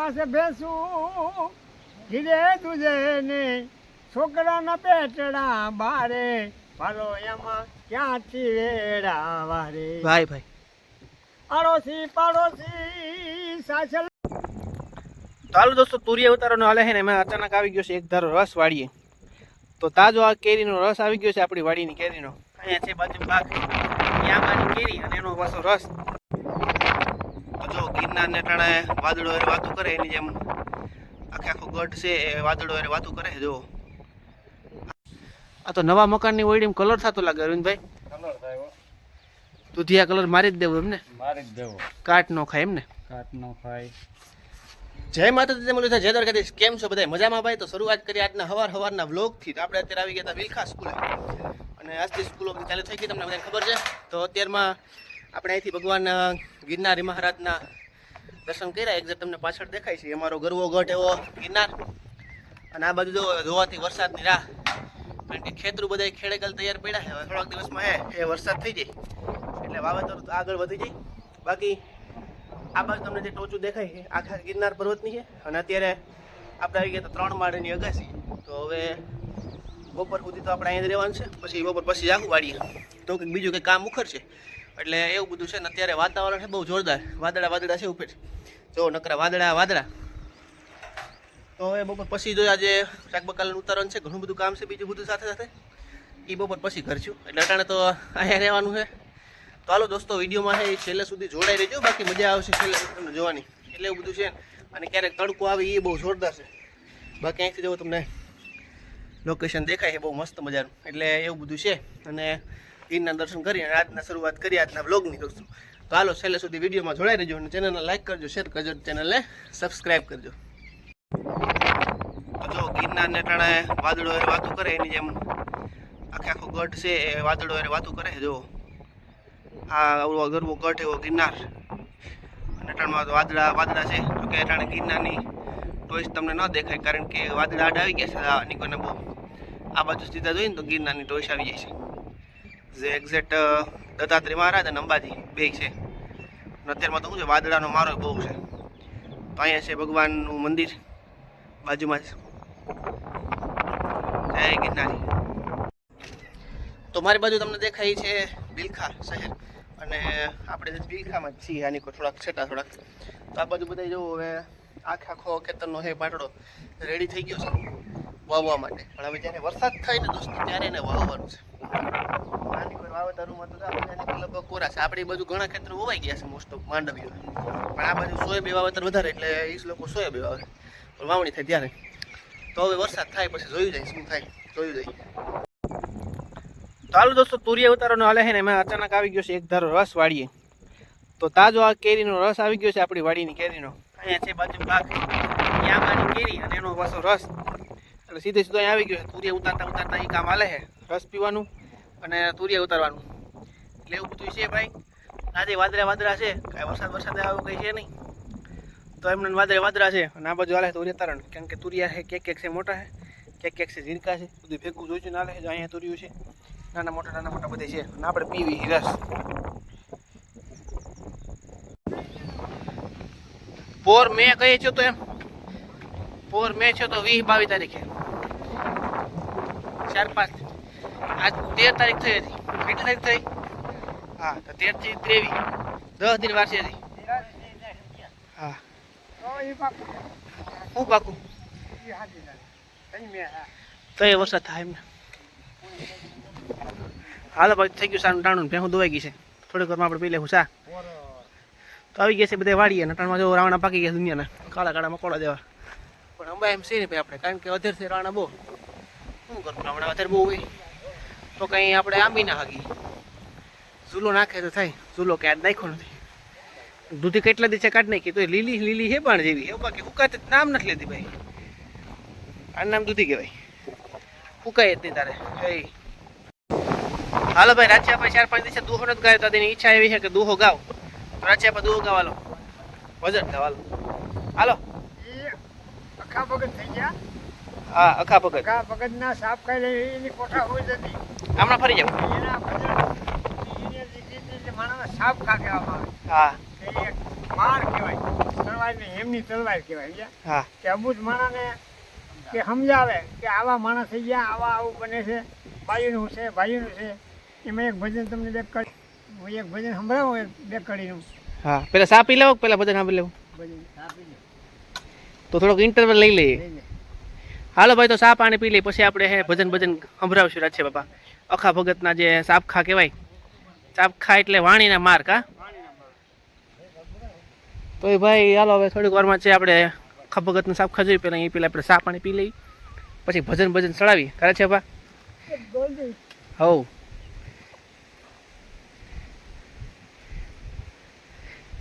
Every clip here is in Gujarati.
પાસે બેસું. ધીરે તુજે ને છોકરાના પેટડા બારે. ભાલો એમાં ક્યાંથી વેડા વારે? ભાઈ ભાઈ. આડોશી પાડોશી સાસલ તો હાલો દોસ્તો તુરિયા ઉતારવાનો હાલે છે ને એમાં અચાનક આવી ગયો છે એક ધારો રસ વાળીએ. તો તાજો આ કેરીનો રસ આવી ગયો છે આપણી વાડીની કેરીનો. અહીંયા છે બાજુ પાક યામાની કેરી અને એનો પાછો રસ. જો ગિરનાર ને ટાણે વાદળો એ વાતું કરે એની જેમ. આખે આખો ગઢ છે એ વાદળો એ વાતું કરે જો. આ તો નવા મકાનની ઓઈડીમાં કલર થતો લાગે અરવિંદભાઈ. કલર થાય દુધિયા કલર મારી જ દેવું એમને. મારી જ દેવો. કાટ નો ખાય એમને. કાટ નો ખાય. જય માતાજી તમે બધા જય દ્વારકાધીશ. કેમ છો બધા? મજામાં ભાઈ? તો શરૂઆત કરી આજના હવાર હવારના વ્લોગથી. તો આપણે અત્યારે આવી ગયા હતા વિલખા સ્કૂલે. અને આજથી સ્કૂલો ચાલુ થઈ ગઈ તમને બધાને ખબર છે. તો અત્યારમાં આપણે અહીંથી ભગવાન ગિરનારી મહારાજના દર્શન કર્યા. એક્ઝેક્ટ તમને પાછળ દેખાય છે અમારો ગરવો ગઢ એવો ગિરનાર. અને આ બાજુ જો જોવાથી વરસાદની રાહ. કારણ કે ખેતરું બધા ખેડેકલ તૈયાર પડ્યા છે. થોડાક દિવસમાં એ વરસાદ થઈ જાય. એટલે વાવેતર આગળ વધી જાય. બાકી આ બાજુ તમને જે ટોચું દેખાય છે, આખા ગિરનાર પર્વતની છે. અને અત્યારે આપણે આવી ગયા તો ત્રણ માળની અગાસી. તો હવે બપોર સુધી તો આપણે અહીંયા રહેવાનું છે. પછી બપોર પછી આખું વાડીએ તો કંઈક બીજું કંઈક કામ ઉખડશે. એટલે એવું બધું છે ને અત્યારે વાતાવરણ છે બહુ જોરદાર. વાદળા વાદળા છે ઉપર. જો નકરા વાદળા વાદળા. તો હવે બપોર પછી જો આજે શાકબકાલનું ઉતારણ છે, ઘણું બધું કામ છે, બીજું બધું સાથે સાથે. એ બપોર પછી કરશું એટલે અટાણે તો અહીંયા રહેવાનું છે. તો હાલો દોસ્તો, વિડીયોમાં છે છેલ્લે સુધી જોડાઈ રહેજો. બાકી મજા આવશે છેલ્લે તમને જોવાની. એટલે એવું બધું છે અને ક્યારેક તડકો આવે એ બહુ જોરદાર છે. બાકી અહીંથી જો તમને લોકેશન દેખાય છે, બહુ મસ્ત મજાનું. એટલે એવું બધું છે. અને ગીરના દર્શન કરી અને આજના શરૂઆત કરી આજના બ્લોગની દોસ્તો તો હાલો છેલ્લે સુધી વિડીયોમાં જોડાઈ રહેજો અને ચેનલને લાઈક કરજો શેર કરજો ચેનલને સબસ્ક્રાઈબ કરજો. જો ગિરનારને ટાણે વાદળો એ વાતો કરે એની જેમ. આખે આખો ગઢ છે એ વાદળો એ વાતો કરે, જો. આ આવડો ગરબો ગઢ એવો ગિરનાર. અને તો વાદળા વાદળા છે. તો કે અટાણે ગિરનારની ટોઈસ તમને ન દેખાય, કારણ કે વાદળા આડ આવી ગયા છે. નિકોને બહુ. આ બાજુ સીધા જોઈએ ને તો ગિરનારની ટોઈસ આવી જાય છે. જે એક્ઝેક્ટ દત્તાત્રેય મહારાજ અને અંબાજી બે છે. અત્યારમાં તો શું છે, વાદળાનો મારો બહુ છે. તો અહીંયા છે ભગવાનનું મંદિર, બાજુમાં જય ગિરનારી. તો મારી બાજુ તમને દેખાય છે બિલખા શહેર. અને આપણે બિલખામાં જ છીએ, આની કોઈ થોડાક છેટા થોડાક. તો આ બાજુ બધા જોવો હવે આખે આખો ખેતરનો હે પાટડો રેડી થઈ ગયો છે વાવવા માટે. પણ હવે જ્યારે વરસાદ થાય ને દોસ્તો, ત્યારે એને વાવવાનું છે. આપણી બધું ઘણા ખેતરો હોવાઈ ગયા છે મોસ્ટ ઓફ માંડવીઓ. પણ આ બાજુ સોયાબી વાવેતર વધારે એટલે એ લોકો સોયાબી વાવે. પણ વાવણી થાય ત્યારે. તો હવે વરસાદ થાય પછી જોયું જાય શું થાય. જોયું જાય. તો હાલો દોસ્તો, તુરિયા ઉતારોનો હાલે છે ને એમાં અચાનક આવી ગયો છે એક ધારો રસ વાળીએ. તો તાજો આ કેરીનો રસ આવી ગયો છે આપણી વાડીની કેરીનો. અહીંયા છે બાજુ પાક. યામાની કેરી અને એનો પાછો રસ. એટલે સીધે સીધો અહીંયા આવી ગયો છે. તુરિયા ઉતારતા ઉતારતા એ કામ હાલે છે. રસ પીવાનું અને તુરિયા ઉતારવાનું. એટલે એવું બધું છે ભાઈ. આજે વાદળા વાદળા છે. કાંઈ વરસાદ વરસાદ આવ્યો કંઈ છે નહીં. તો એમને વાદળા વાદળા છે. અને આ બાજુ હાલે તુરિયા તારણ. કેમ કે તુરિયા છે, કેક કેક છે, મોટા છે. કેક કેક છે, ઝીણકા છે. બધું ભેગું જોઈશું ના છે. અહીંયા તુર્યું છે. નાના મોટા નાના મોટા બધે છે. અને આપણે પીવી રસ. પોર મેં કહીએ છો તો એમ? પોર મેં છો તો વીસ બાવીસ તારીખે. ચાર પાંચ આજ તેર તારીખ થઈ હતી. કેટલી તારીખ થઈ? હા, તો તેરથી ત્રેવીસ. દસ દિન વાર છે હા. હું પાકું? તો એ વરસાદ થાય એમને હાલો ભાઈ, થઈ ગયું સારું ટાણું. ભેહું દોવાઈ ગઈ છે. થોડીક વારમાં આપણે પી લેવું ચા. તો આવી ગયા છે બધા વાડીએ ને ટાણમાં જો રાવણા પાકી ગયા દુનિયાના. કાળા કાળા મકોડા દેવા પણ અંબા એમ છે ને ભાઈ આપણે, કારણ કે અધેર છે રાણા બહુ. શું કરવું હમણાં અત્યારે બહુ હોય. તો કંઈ આપણે આંબી ના હાગી. ઝૂલો નાખે તો થાય. ઝૂલો કે આજ નાખ્યો નથી. દૂધી કેટલા દિવસે કાઢ નાખી? તો લીલી લીલી હે પણ જેવી હે. બાકી હુકાત નામ નથી લેતી ભાઈ. આ નામ દૂધી કહેવાય. હુકાય જ નહીં તારે. ભાઈ હાલો ભાઈ રાજ્ય આપણે ચાર પાંચ દિવસે દુહો નથી ગાયો તેની ઈચ્છા એવી છે કે દુહો ગાવ. રાજ્ય આપણે દુહો ગાવાલો. વજન ગાવાલો. હાલો. આખા વગર થઈ ગયા? હા અખા ભગત અખા ભગત ના સાપ ખાઈ લઈ એની કોઠા હોય જતી હમણાં ફરી જાવ એના એને એટલે સાફ ખા કહેવામાં આવે. હા. માર કહેવાય. તલવાર ને એમની તલવાર કહેવાય હા. કે અબુજ માણસને કે સમજાવે કે આવા માણસ થઈ ગયા આવા આવું બને છે ભાઈનું છે ભાઈનું છે. એમાં એક ભજન તમને બે કડી હું એક ભજન સંભળાવું એક બે કડીનું હા. પેલા સાપી લેવો પેલા ભજન સાંભળી લેવું? ભજન સાપી દે તો થોડોક ઇન્ટરવલ લઈ લઈએ. લઈ લે. હાલો ભાઈ, તો સા પાણી પી લઈ પછી આપણે ભજન ભજન સંભળાવશું રાજે બાપા. અખા ભગતના જે સાપખા કહેવાય, સાપખા એટલે વાણીના માર્ક હા? તો એ ભાઈ, હાલો હવે થોડીક વારમાં છે, આપણે અખા ભગતના સાપખા જોઈએ. પહેલાં એ પહેલાં આપણે સા પાણી પી લઈ પછી ભજન ભજન ચડાવી કરે છે બા હવ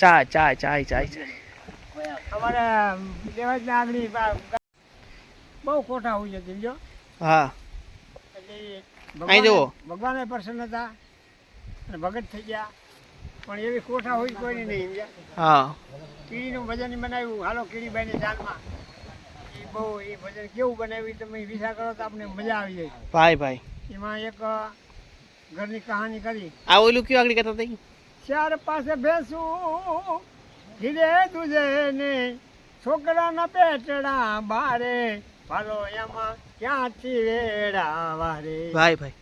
ચા ચા દેવાજના આગળ બા- બહુ કોઠા હોય છે સમજો? હા. અહીં ભગવાન જુઓ. ભગવાને પ્રસન્ન હતા અને ભગત થઈ ગયા. પણ એવી કોઠા હોય કોઈ નહીં સમજ્યા હા. કીડીનું ભજન બનાવ્યું. હાલો ને ચાલમાં. એ બહુ એ ભજન કેવું બનાવ્યું? તમે વિચાર કરો તો આપણે મજા આવી જાય. ભાઈ ભાઈ. એમાં એક ઘરની કહાની કરી. આ ઓલું કયું આગળ કહેતા થઈ ચાર પાસે ભેસું ધીરે દુજે ને છોકરાના પેટડા બારે. ભાલો એમાં ક્યાંથી વેડા વારે ભાઈ ભાઈ.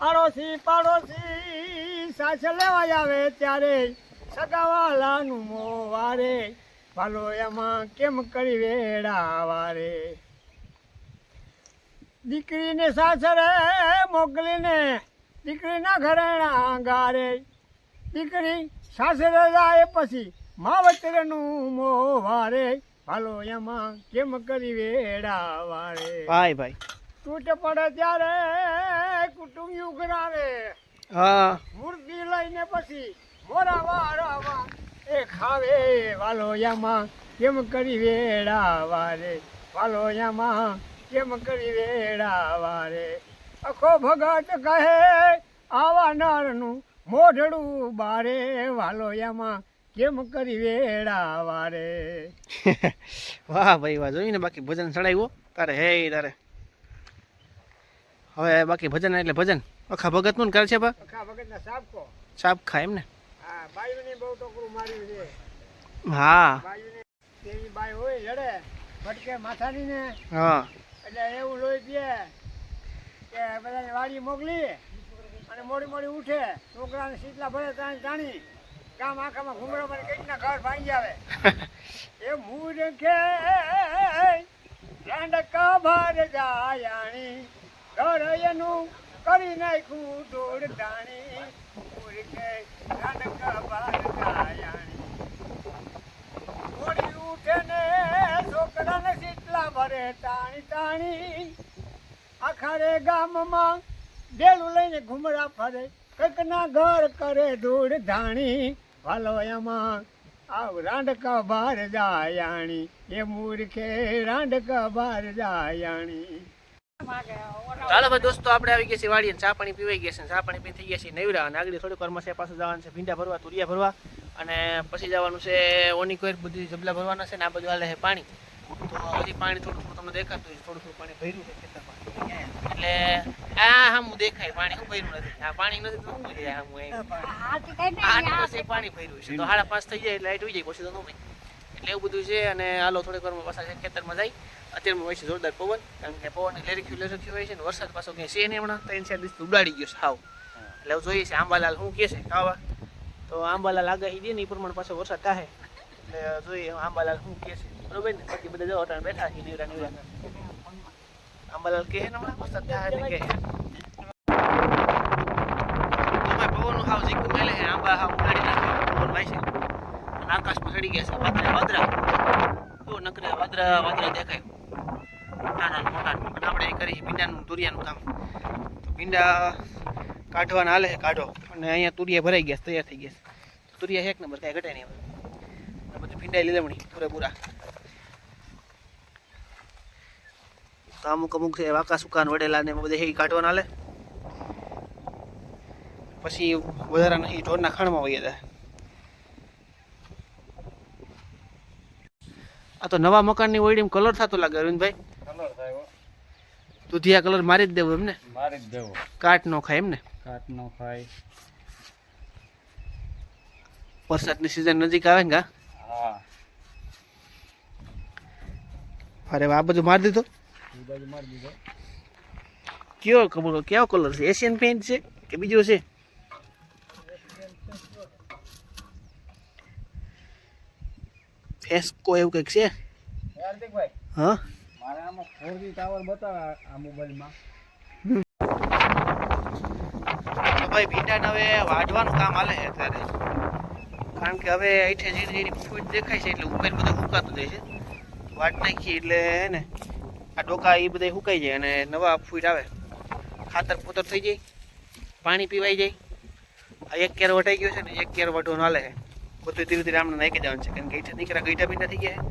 આડોશી પાડોશી સાસ લેવા આવે ત્યારે સગાવાલાનું મોવારે. ભાલો એમાં કેમ કરી વેડા વારે દીકરીને સાસરે મોકલીને દીકરીના ઘરેણા ગારે દીકરી સાસરે જાય પછી માવતરનું મોવારે. ભાલો એમાં કેમ કરી વેડા વારે ભાઈ ભાઈ. તૂટ પડે ત્યારે કુટુંબ યુગરાવે હા. મૂર્તિ લઈને પછી મોરા વાળાવા એ ખાવે. વાલો યામાં કેમ કરી વેડા વારે વાલો યામાં કેમ કરી વેડા વારે અખો ભગત કહે આવા નરનું મોઢડું બારે. વાલો યામાં કેમ કરી વેડા વારે વાહ ભાઈ વાહ. જોઈને બાકી ભજન ચડાવ્યો તારે હે તારે. હવે બાકી ભજન એટલે ભજન. અખા ભગતનું કરે છે બા? અખા ભગતના સાબકો. સાપ ખાય એમ ને? હા બાયુને બહુ ટોકરું માર્યું છે. હા. બાયુને તેવી બાઈ હોય લડે. ભટકે માથાની ને. હા. એટલે એવું લોહી પીએ કે બધાને વાડી મોકલી અને મોડી મોડી ઉઠે. છોકરાને શીતલા ભરે તાણી તાણી ગામ આખામાં ઘૂમરો મને કંઈકના ઘર ભાંગી આવે. એ મૂર્ખે રાંડકા ભાર જાયાણી. ઘર એનું કરી નાખ્યું દોડ ધાણી. મૂર્ખે રાંડકા ભાર જાયાણી. થોડી ઉઠે ને છોકરાને શીતલા ભરે તાણી તાણી. આખારે ગામમાં બેલું લઈને ઘૂમરા ફરે. કંઈકના ઘર કરે ધૂળ ધાણી. વાલો એમાં આવ રાંડકા બાર જાયાણી, એ મૂર્ખે રાંડકા બાર જાયાણી. ચાલો દોસ્તો, આપણે આવી ગયા છીએ ચા પાણી પીવાઈ ગયા છે ચા પાણી પી થઈ ગયા છે નવરા અને આગળ થોડીક વારમાં છે, પાછું જવાનું છે, ભીંડા ભરવા, તુરિયા ભરવા અને પછી જવાનું છે ઓની કોઈ બધી જબલા ભરવાના છે ને આ બધું હાલે પાણી. તો હજી પાણી થોડું થોડું તમને દેખાતું હોય થોડું થોડું પાણી ભર્યું છે ખેતરમાં. એટલે આ હમ દેખાય પાણી હું ભર્યું નથી? આ પાણી નથી તો શું ભર્યું હામું આઠ પછી પાણી ભર્યું છે. તો સાડા પાંચ થઈ જાય લાઈટ ઉઈ જાય પછી તો ન ભાઈ એટલે એવું બધું છે અને હાલો થોડીક વારમાં પાછા છે ખેતરમાં જાય. અત્યારમાં હોય છે જોરદાર પવન કારણ કે પવન લેરખ્યું લેરખ્યું હોય છે ને વરસાદ પાછો ક્યાંય છે નહીં હમણાં? ત્રણ ચાર દિવસ ઉડાડી ગયો છે હાવ. એટલે જોઈએ છે આંબાલાલ શું કહે છે? ખાવા. તો આંબાલાલ આગાહી દે ને એ પ્રમાણે પાછો વરસાદ થાય એટલે જોઈએ આંબાલાલ શું કહે છે. બરોબર ને? બાકી બધા જવા બેઠા છે નીવરા નીવરા આંબાલાલ કહે ને હમણાં વરસાદ થાય એટલે કહે તો ભાઈ પવનનું જીકું મેલે છે આંબા હાવ ઉડાડી નાખે પવન ભાઈ છે અને આકાશમાં ચડી ગયા છે વાદળા વાદળા તો નકરે વાદળા વાદરા દેખાય નાના મોટા અને આપણે એ કરી ભીંડાનું તુરિયાનું કામ તો ભીંડા કાઢવાના હાલે કાઢો અને અહીંયા તુરિયા ભરાઈ ગયા તૈયાર થઈ ગયા તુરિયા એક નંબર કાંઈ ઘટે નહીં બધું ભીંડા લીલમણી પૂરેપૂરા તો અમુક અમુક છે વાકા સુકાન વડેલા ને બધા એ કાઢવાના હાલે. પછી વધારાના એ ઢોરના ખાણમાં વહી જાય આ તો નવા મકાનની ઓયડીમાં કલર થતો લાગે અરવિંદભાઈ. કલર થાય દૂધિયા કલર મારી જ દેવો એમને. મારી જ દેવો. કાટ નો ખાય એમને. કાટ નો ખાય. વરસાદની સિઝન નજીક આવે ને હા. અરે આ બધું મારી દીધો. બાજુ મારી દીધો. કયો ખબર કયો કલર છે? એશિયન પેન્ટ છે કે બીજો છે? ફેસ્કો એવું કંઈક છે? હાર્દિકભાઈ હા? મારે આમાં ફોર જી ટાવર બતાવે આ મોબાઈલમાં. ભાઈ ભીંડાને હવે વાઢવાનું કામ હાલે છે અત્યારે. કારણ કે હવે અહીંથી ઝીણી ઝીણી ફૂટ દેખાય છે એટલે ઉપર બધું સુકાતું જાય છે. વાટ નાખી એટલે ને? આ ડોકા એ બધા સુકાઈ જાય અને નવા ફૂટ આવે. ખાતર પોતર થઈ જાય, પાણી પીવાઈ જાય. આ એક કેર વટાઈ ગયો છે ને, એક કેર વટવાનું નાલે છે. બધું ધીરે ધીરે આમને નાખી દેવાનું છે, કારણ કે અહીંથી નીકળ્યા ગઈઠા ભીંડા થઈ ગયા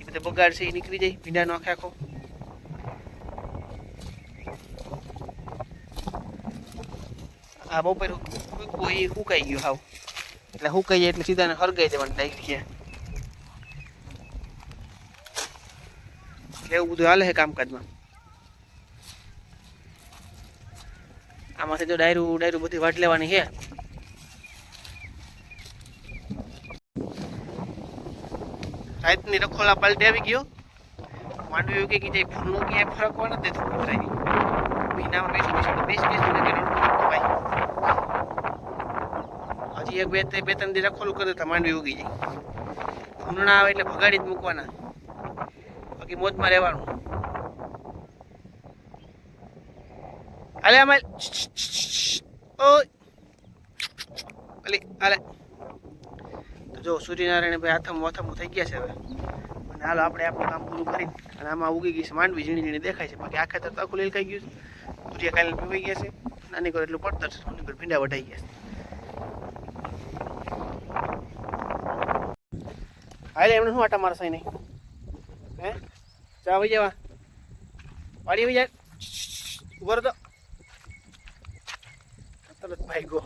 એ બધા બગાડ છે એ નીકળી જાય ભીંડાનો આખે આખો. આ બપોર એ સુકાઈ ગયું હાવ. એટલે સુકાઈ જાય એટલે સીધા ને હરગાઈ દેવાનું લાગી ગયા એટલે એવું બધું હાલે છે કામકાજમાં આમાંથી જો ડાયરું ડાયરું બધી વાટ લેવાની છે રાતની રખોલા પાલટી આવી ગયો માંડવી એવું કે જાય ફૂલનું ક્યાંય ફરકવા નથી દેતું કૂતરાની ભીનામાં બેસી બેસી બેસ બેસ મને ભાઈ હજી એક બે ત્રણ- બે ત્રણ દી રખોલું કરે તો માંડવી ઉગી જાય ફૂલણા આવે એટલે ભગાડી જ મૂકવાના બાકી મોજમાં રહેવાનું. અલે અમે ઓય. અલી હાલે. તો જો સૂર્યનારાયણ ભાઈ હાથમ વાથમ થઈ ગયા છે હવે. અને હાલો આપણે આપણું કામ પૂરું કરીને, અને આમાં ઉગી ગઈ છે માંડવી, ઝીણી ઝીણી દેખાય છે. બાકી આખા તો આખું લીલ ખાઈ ગયું છે. સૂર્ય કાલે પીવાઈ ગયા છે, નાની કોઈ એટલું પડતર છે, નાની કર ભીંડા વટાઈ ગયા છે. હાલે એમને શું આટા મારશે નહીં ચા ભાઈ જવા વાડી વહી જાય ઊભો તો તરત ગો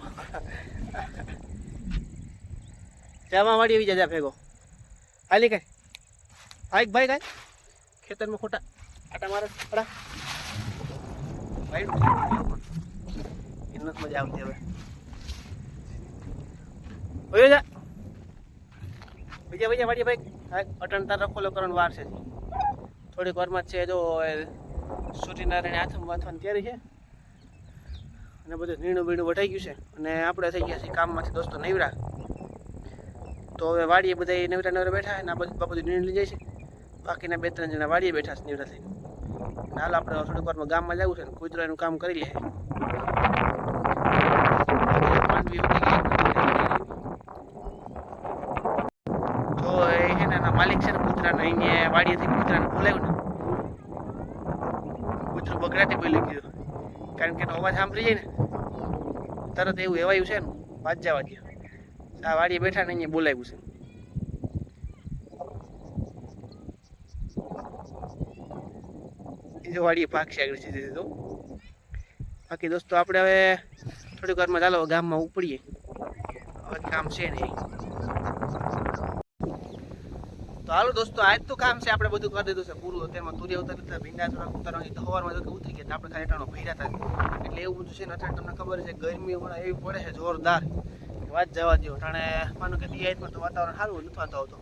ચામાં વાડી આવી જાય ભેગો હાલી કઈ ભાઈ ભાઈ કાંઈ ખેતરમાં ખોટા આટા મારે પડા ભાઈ એને મજા આવતી હવે ઓયો જા બીજા બીજા વાડી ભાઈ અટન તાર રખોલો કરવાનો વાર છે થોડીક વારમાં છે જો સૂર્યનારાયણ હાથમાં વાંચવાની તૈયારી છે. અને બધું નીણું બીણું વટાઈ ગયું છે. અને આપણે થઈ ગયા છીએ કામમાંથી દોસ્તો નવરા. તો હવે વાડીએ બધા નવરા નવરા બેઠા છે ને આ બધું, બાપુ નીણ લઈ જાય છે. બાકીના બે ત્રણ જણા વાડીએ બેઠા છે નવરા થઈને. હાલ આપણે થોડીક વારમાં ગામમાં જવું છે ને કુદરાનું કામ કરી લઈએ માંડવી ઉગી ગઈ. જો એ છે ને એના માલિક છે ને કૂતરાનો અહીંયા વાડીએથી કૂતરાને બોલાવ્યું ને. કૂતરું બગડાટે બોલી ગયું. કારણ કે એનો અવાજ સાંભળી જાય ને, તરત એવું એવાયું છે ને, વાત દે આ વાડીએ બેઠા ને અહીંયા બોલાવ્યું છે. બીજો વાડીએ પાક છે આગળ સીધી સીધો બાકી દોસ્તો, આપણે હવે થોડીક વારમાં ચાલો, ગામમાં ઉપડીએ. હવે કામ છે નહીં હાલો દોસ્તો, આજ તો કામ છે, આપણે બધું કરી દીધું છે. પૂરું તેમાં તુરિયા ઉતારી હતા ભીંડા થોડા ઉતારવાની તો સવારમાં તો ઉતરી ગયા આપણે ખાલી ટાણો ભર્યા હતા. એટલે એવું બધું છે ને, અત્યારે તમને ખબર છે, ગરમી હમણાં એવી પડે છે, જોરદાર. વાત જવા દો જાણે માનો કે દિયાતમાં તો વાતાવરણ સારું નથી થતો આવતો.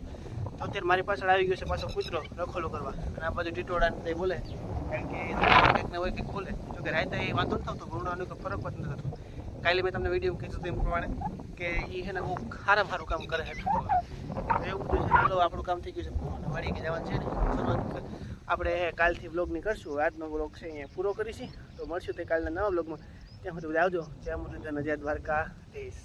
તો અત્યારે મારી પાછળ આવી ગયો છે પાછો કૂતરો રખોલો કરવા. અને આ બધું ટીટોડા તે બોલે. કારણ કે કંઈક હોય કંઈક બોલે જો કે રાતે એ વાંધો નથી થતો ગુંડાનો કોઈ ફરક જ નથી થતો. કાલે મેં તમને વીડિયો કીધું હતું એમ પ્રમાણે કે એ છે ને બહુ સારામાં સારું કામ કરે છે એવું બધું આપણું કામ થઈ ગયું છે. કે જવાનું છે આપણે કાલથી બ્લોગની કરશું. આજનો બ્લોગ છે, અહીંયા પૂરો કરીશું. તો મળશું તે કાલના નવા બ્લોગમાં ત્યાં સુધી આવજો. ત્યાં સુધી નજર દ્વારકા દેશ